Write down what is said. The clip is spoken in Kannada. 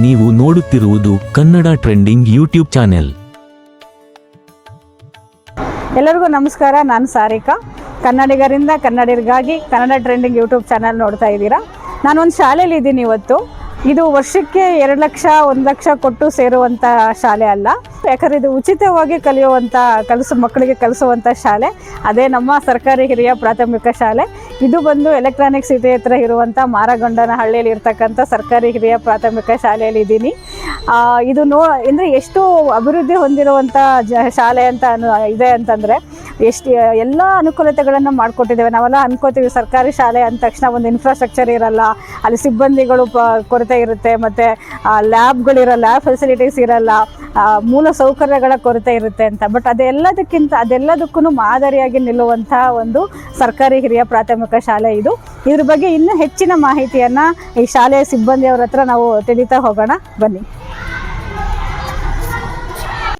ನೀವು ನೋಡುತ್ತಿರುವುದು ಕನ್ನಡ ಟ್ರೆಂಡಿಂಗ್ ಯೂಟ್ಯೂಬ್ ಚಾನೆಲ್. ಎಲ್ಲರಿಗೂ ನಮಸ್ಕಾರ, ನಾನು ಸಾರಿಕಾ. ಕನ್ನಡಿಗರಿಂದ ಕನ್ನಡಿಗರಿಗಾಗಿ ಕನ್ನಡ ಟ್ರೆಂಡಿಂಗ್ ಯೂಟ್ಯೂಬ್ ಚಾನಲ್ ನೋಡ್ತಾ ಇದ್ದೀರಾ? ಒಂದು ಶಾಲೆಯಲ್ಲಿ ಇದ್ದೀನಿ ಇವತ್ತು. ಇದು ವರ್ಷಕ್ಕೆ ಎರಡು ಲಕ್ಷ, ಒಂದು ಲಕ್ಷ ಕೊಟ್ಟು ಸೇರುವಂಥ ಶಾಲೆ ಅಲ್ಲ. ಯಾಕಂದರೆ ಇದು ಉಚಿತವಾಗಿ ಕಲಿಯುವಂಥ ಕಲಸು ಮಕ್ಕಳಿಗೆ ಕಲಿಸುವಂಥ ಶಾಲೆ. ಅದೇ ನಮ್ಮ ಸರ್ಕಾರಿ ಹಿರಿಯ ಪ್ರಾಥಮಿಕ ಶಾಲೆ. ಇದು ಬಂದು ಎಲೆಕ್ಟ್ರಾನಿಕ್ ಸಿಟಿ ಹತ್ರ ಇರುವಂಥ ಮಾರಗೊಂಡನ ಹಳ್ಳಿಯಲ್ಲಿ ಇರ್ತಕ್ಕಂಥ ಸರ್ಕಾರಿ ಹಿರಿಯ ಪ್ರಾಥಮಿಕ ಶಾಲೆಯಲ್ಲಿ ಇದ್ದೀನಿ. ಇದು ನೋ, ಅಂದರೆ ಎಷ್ಟು ಅಭಿವೃದ್ಧಿ ಹೊಂದಿರುವಂಥ ಜ, ಶಾಲೆ ಅಂತ ಇದೆ ಅಂತಂದರೆ ಎಷ್ಟು, ಎಲ್ಲ ಅನುಕೂಲತೆಗಳನ್ನು ಮಾಡಿಕೊಟ್ಟಿದ್ದೇವೆ. ನಾವೆಲ್ಲ ಅನ್ಕೋತೀವಿ, ಸರ್ಕಾರಿ ಶಾಲೆ ಅಂದ ತಕ್ಷಣ ಒಂದು ಇನ್ಫ್ರಾಸ್ಟ್ರಕ್ಚರ್ ಇರಲ್ಲ, ಅಲ್ಲಿ ಸಿಬ್ಬಂದಿಗಳು ಕೊರತೆ ಇರುತ್ತೆ, ಮತ್ತು ಲ್ಯಾಬ್ಗಳಿರಲ್ಲ ಲ್ಯಾಬ್ ಫೆಸಿಲಿಟೀಸ್ ಇರಲ್ಲ ಮೂಲ ಸೌಕರ್ಯಗಳ ಕೊರತೆ ಇರುತ್ತೆ ಅಂತ. ಬಟ್ ಅದೆಲ್ಲದಕ್ಕಿಂತ ಅದೆಲ್ಲದಕ್ಕೂ ಮಾದರಿಯಾಗಿ ನಿಲ್ಲುವಂತಹ ಒಂದು ಸರ್ಕಾರಿ ಹಿರಿಯ ಪ್ರಾಥಮಿಕ ಶಾಲೆ ಇದು. ಇದ್ರ ಬಗ್ಗೆ ಇನ್ನೂ ಹೆಚ್ಚಿನ ಮಾಹಿತಿಯನ್ನು ಈ ಶಾಲೆಯ ಸಿಬ್ಬಂದಿಯವರ ಹತ್ರ ನಾವು ತಿಳಿತಾ ಹೋಗೋಣ. ಬನ್ನಿ.